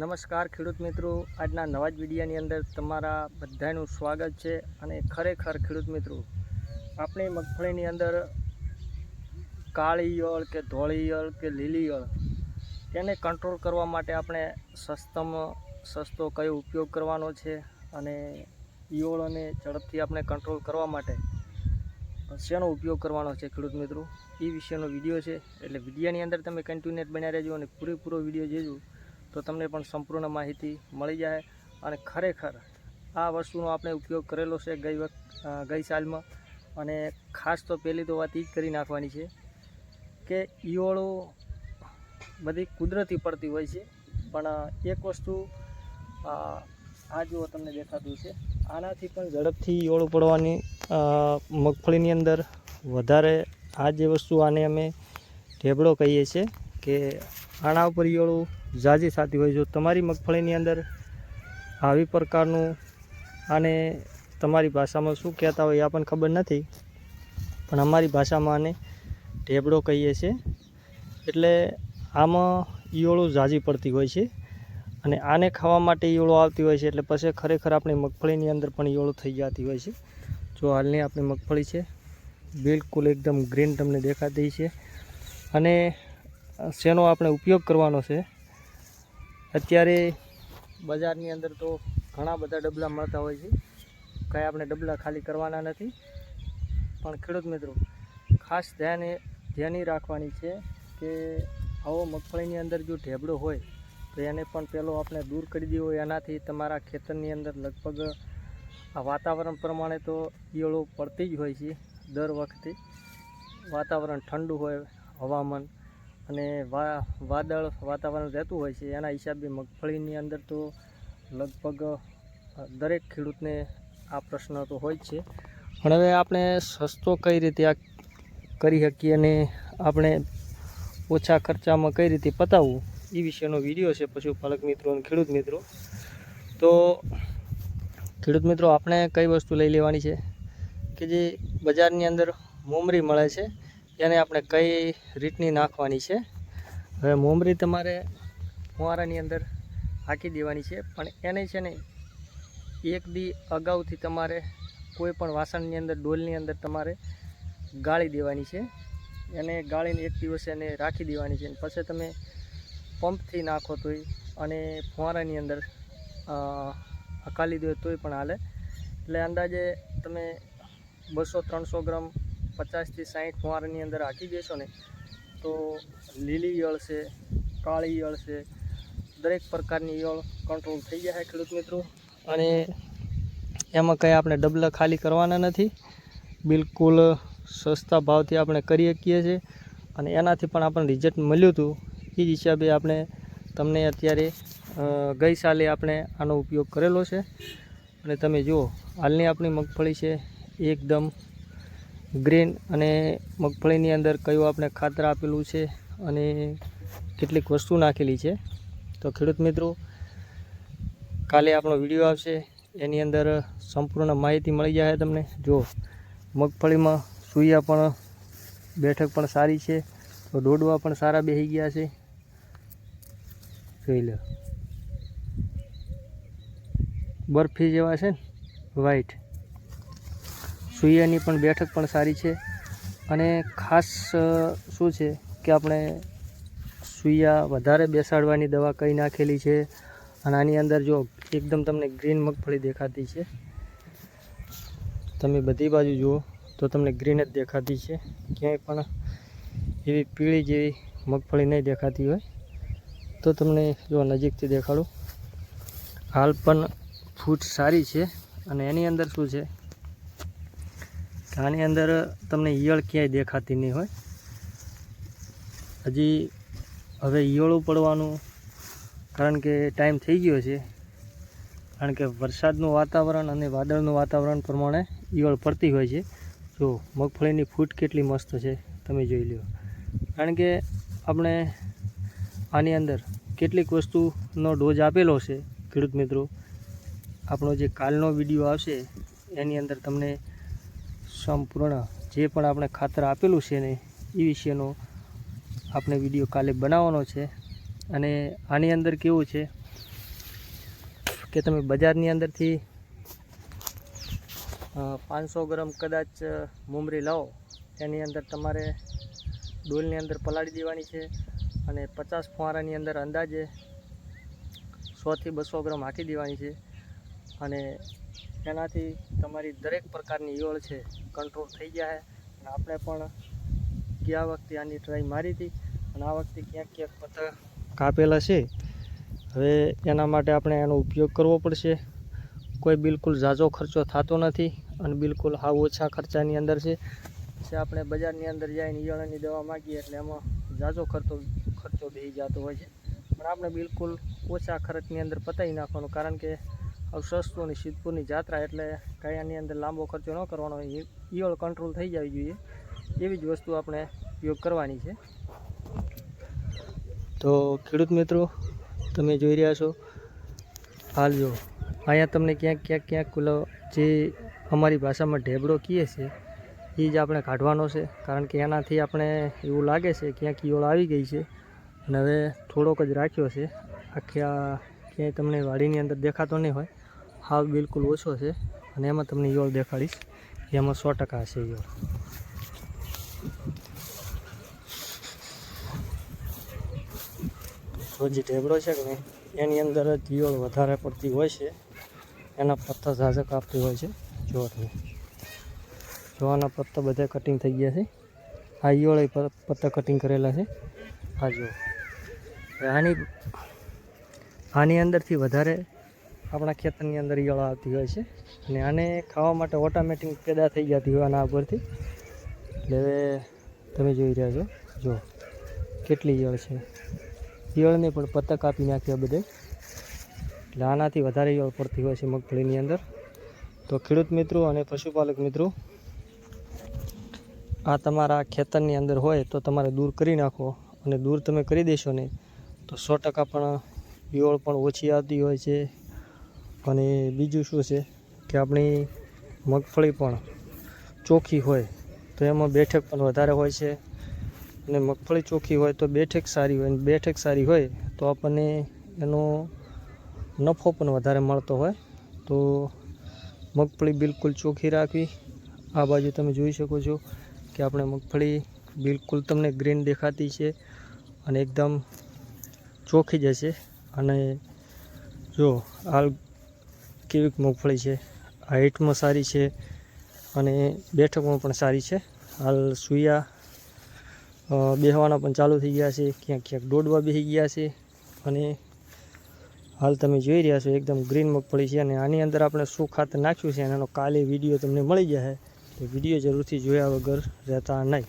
નમસ્કાર ખેડૂત મિત્રો. આજના નવા જ વિડીયાની અંદર તમારા બધાનું સ્વાગત છે અને ખરેખર ખેડૂત મિત્રો, આપણી મગફળીની અંદર કાળી ઈયળ કે ધોળી ઈયળ કે લીલી ઈયળ તેને કંટ્રોલ કરવા માટે આપણે સસ્તમ, સસ્તો કયો ઉપયોગ કરવાનો છે અને ઈયળોને ઝડપથી આપણે કંટ્રોલ કરવા માટે શેનો ઉપયોગ કરવાનો છે ખેડૂત મિત્રો. એ વિશેનો વીડિયો છે. એટલે વિડીયાની અંદર તમે કન્ટિન્યુએટ બન્યા રહેજો અને પૂરેપૂરો વીડિયો જોજો. તો તમને પણ સંપૂર્ણ માહિતી મળી જાય અને ખરેખર આ વસ્તુનો આપણે ઉપયોગ કરેલો છે ગઈ વખત ગઈ સાલમાં. અને ખાસ તો પહેલી તો વાત એ જ કરી નાખવાની છે કે ઈયળો બધી કુદરતી પડતી હોય છે. પણ એક વસ્તુ આ જુઓ તમને દેખાતું છે. આનાથી પણ ઝડપથી ઈયળો પડવાની મગફળીની અંદર વધારે આ જે વસ્તુ આને અમે ઢેબડો કહીએ છીએ કે આના ઉપર ઈયળો ઝાઝી થતી હોય જો તમારી મગફળીની અંદર આવી પ્રકારનું આને તમારી ભાષામાં શું કહેતા હોય એ આપણને ખબર નથી. પણ અમારી ભાષામાં આને ઢેબડો કહીએ છીએ. એટલે આમાં ઈયળો ઝાઝી પડતી હોય છે. અને આને ખાવા માટે ઈયળો આવતી હોય છે. એટલે પછી ખરેખર આપણી મગફળીની અંદર પણ ઈયળો થઈ જતી હોય છે. જો હાલની આપણી મગફળી છે, બિલકુલ એકદમ ગ્રીન તમને દેખાતી છે. અને શેનો આપણે ઉપયોગ કરવાનો છે? અત્યારે બજારની અંદર તો ઘણા બધા ડબલા મળતા હોય છે. કાંઈ આપણે ડબલા ખાલી કરવાના નથી. પણ ખેડૂત મિત્રો, ખાસ ધ્યાન, ધ્યાની રાખવાની છે કે આવો મગફળીની અંદર જો ઢેબડો હોય, તો એને પણ પહેલો આપણે દૂર કરી દેવો. એનાથી તમારા ખેતરની અંદર લગભગ આ વાતાવરણ પ્રમાણે તો ઈયળો પડતી જ હોય છે દર વખતે. વાતાવરણ ઠંડુ હોય, હવામાન અને વા, વાદળ વાતાવરણ રહેતું હોય છે, એના હિસાબે મગફળીની અંદર તો લગભગ દરેક ખેડૂતને આ પ્રશ્ન તો હોય જ છે. પણ હવે આપણે સસ્તો કઈ રીતે આ કરી શકીએ અને આપણે ઓછા ખર્ચામાં કઈ રીતે પતાવવું? એ વિશેનો વીડિયો છે પશુપાલક મિત્રો અને ખેડૂત મિત્રો. તો ખેડૂત મિત્રો, આપણે કઈ વસ્તુ લઈ લેવાની છે? કે જે બજારની અંદર મોમરી મળે છે એને આપણે કઈ રીતની નાખવાની છે? હવે મોમરી તમારે ફુવારાની અંદર હાંકી દેવાની છે, પણ એને છે ને એક દી અગાઉથી તમારે કોઈ પણ વાસણની અંદર, ડોલની અંદર તમારે ગાળી દેવાની છે. એને ગાળીને એક દિવસ એને રાખી દેવાની છે. પછી તમે પંપથી નાખો તોય અને ફુવારાની અંદર હકાલી દો તોય પણ હાલે. એટલે અંદાજે તમે બસો ત્રણસો ગ્રામ પચાસથી સાઠ ફુવારાની અંદર હાંકી દેશો ને, તો લીલી ઈયળ છે, કાળી ઈયળ છે, દરેક પ્રકારની ઈયળ કંટ્રોલ થઈ જાય ખેડૂત મિત્રો. અને એમાં કંઈ આપણે ડબલા ખાલી કરવાના નથી. બિલકુલ સસ્તા ભાવથી આપણે કરી શકીએ છીએ. અને એનાથી પણ આપણને રિઝલ્ટ મળ્યું હતું. એ જ હિસાબે આપણે તમને અત્યારે ગઈ સાલે આપણે આનો ઉપયોગ કરેલો છે. અને તમે જુઓ, હાલની આપણી મગફળી છે, એકદમ ગ્રીન અને મગફળીની અંદર કયું આપણે ખાતર આપેલું છે અને કેટલીક વસ્તુ નાખેલી છે. તો ખેડૂત મિત્રો, કાલે આપણો વીડિયો આવશે. એની અંદર સંપૂર્ણ માહિતી મળી જાય તમને. જો મગફળીમાં સૂયા પણ, બેઠક પણ સારી છે. તો દોડવા પણ સારા બેસી ગયા છે. જોઈ લો. બરફી જેવા છે ને વ્હાઈટ સૂયાની પણ બેઠક પણ સારી છે. અને ખાસ શું છે કે આપણે સૂયા વધારે બેસાડવાની દવા કઈ નાખેલી છે અને આની અંદર જો એકદમ તમને ગ્રીન મગફળી દેખાતી છે. તમે બધી બાજુ જુઓ તો તમને ગ્રીન જ દેખાતી છે. ક્યાંય પણ એવી પીળી જેવી મગફળી નહીં દેખાતી હોય. તો તમને જો નજીકથી દેખાડું. હાલ પણ ફૂટ સારી છે અને એની અંદર શું છે આની અંદર તમને ઈયળ ક્યાંય દેખાતી નહીં હોય. હજી હવે ઈયળું પડવાનું કારણ કે ટાઈમ થઈ ગયો છે. કારણ કે વરસાદનું વાતાવરણ અને વાદળનું વાતાવરણ પ્રમાણે ઈયળ પડતી હોય છે. જો, મગફળીની ફૂટ કેટલી મસ્ત છે, તમે જોઈ લો કારણ કે આપણે આની અંદર કેટલીક વસ્તુનો ડોઝ આપેલો છે, ખેડૂત મિત્રો. આપણો જે કાલનો વીડિયો આવશે, એની અંદર તમને સંપૂર્ણ જે પણ આપણે ખાતર આપેલું છે ને, એ વિશેનો આપણે વીડિયો કાલે બનાવવાનો છે. અને આની અંદર કેવું છે કે તમે બજારની અંદરથી પાંચસો ગ્રામ કદાચ મુમરી લાવો, એની અંદર તમારે ડોલની અંદર પલાળી દેવાની છે અને પચાસ ફુવારાની અંદર અંદાજે સોથી બસો ગ્રામ હાંકી દેવાની છે. અને એનાથી તમારી દરેક પ્રકારની ઈયળ છે કંટ્રોલ થઈ જાય અને આપણે પણ ગયા વખતે આની ટ્રાય મારી હતી. અને આ વખતે ક્યાંક ક્યાંક પતંગ કાપેલા છે. હવે એના માટે આપણે એનો ઉપયોગ કરવો પડશે. કોઈ બિલકુલ ઝાઝો ખર્ચો થતો નથી અને બિલકુલ હાવ ઓછા ખર્ચાની અંદર છે. જે આપણે બજારની અંદર જઈને ઈયળની દવા માગીએ એટલે એમાં ઝાઝો ખર્ચો ખર્ચો બેસી જતો હોય છે. પણ આપણે બિલકુલ ઓછા ખર્ચની અંદર પતાવી નાખવાનું. કારણ કે અને સિદ્ધપુરની જાત્રા એટલે કાંઈ અંદર લાંબો ખર્ચો ન કરવાનો હોય ઈયળ કંટ્રોલ થઈ જવી જોઈએ. એવી જ વસ્તુ આપણે ઉપયોગ કરવાની છે. તો ખેડૂત મિત્રો, તમે જોઈ રહ્યા છો. હાલ જો, અહીંયા તમને ક્યાંક ક્યાંક ક્યાંક કુલો જે અમારી ભાષામાં ઢેબડો કહીએ છીએ એ જ આપણે કાઢવાનો છે. કારણ કે એનાથી આપણે એવું લાગે છે ક્યાંક ઈયળ આવી ગઈ છે. અને હવે થોડોક જ રાખ્યો છે. આખી ક્યાંય તમને વાડીની અંદર દેખાતો નહીં હોય. હાવ બિલકુલ ઓછો છે. અને એમાં તમને યોળ દેખાડીશ. એમાં સો ટકા હશે યોળ તો જે ઢેબડો છે કે નહીં, એની અંદર જ યોળ વધારે પડતી હોય છે. એના પત્તા ઝાઝા કાપતી હોય છે. જો તમે. જોવાના પત્તા બધા કટિંગ થઈ ગયા છે. આ યોળે પત્તા કટિંગ કરેલા છે. આ જો આની આની અંદરથી વધારે આપણા ખેતરની અંદર ઈયળો આવતી હોય છે. અને આને ખાવા માટે ઓટોમેટિક પેદા થઈ જતી હોય આના ઉપરથી. એટલે હવે તમે જોઈ રહ્યા છો, જો કેટલી ઈયળ છે. ઈયળને પણ પતક આપી નાખ્યા બધે. એટલે આનાથી વધારે ઈયળ પડતી હોય છે મગફળીની અંદર. તો ખેડૂત મિત્રો અને પશુપાલક મિત્રો, આ તમારા ખેતરની અંદર હોય તો તમારે દૂર કરી નાખો અને દૂર તમે કરી દેશો ને તો સો ટકા પણ ઈયળ પણ ઓછી આવતી હોય છે. અને બીજું શું છે કે આપણી મગફળી પણ ચોખ્ખી હોય તો એમાં બેઠક પણ વધારે હોય છે. અને મગફળી ચોખ્ખી હોય તો બેઠક સારી હોય, બેઠક સારી હોય તો આપણને એનો નફો પણ વધારે મળતો હોય. તો મગફળી બિલકુલ ચોખ્ખી રાખવી. આ બાજુ તમે જોઈ શકો છો કે આપણે મગફળી બિલકુલ તમને ગ્રીન દેખાતી છે અને એકદમ ચોખ્ખી જશે અને જો હાલ કેવી મગફળી છે હાઇટમાં સારી છે અને બેઠકમાં પણ સારી છે. હાલ સુયા બેહવાના પણ ચાલુ થઈ ગયા છે, ક્યાંક ક્યાંક દોડવા બેસી ગયા છે અને હાલ તમે જોઈ રહ્યા છો એકદમ ગ્રીન મગફળી છે અને આની અંદર આપણે શું ખાતર નાખ્યું છે અને એનો કાલે વીડિયો તમને મળી તો વીડિયો જરૂરથી જોયા વગર રહેતા નહીં.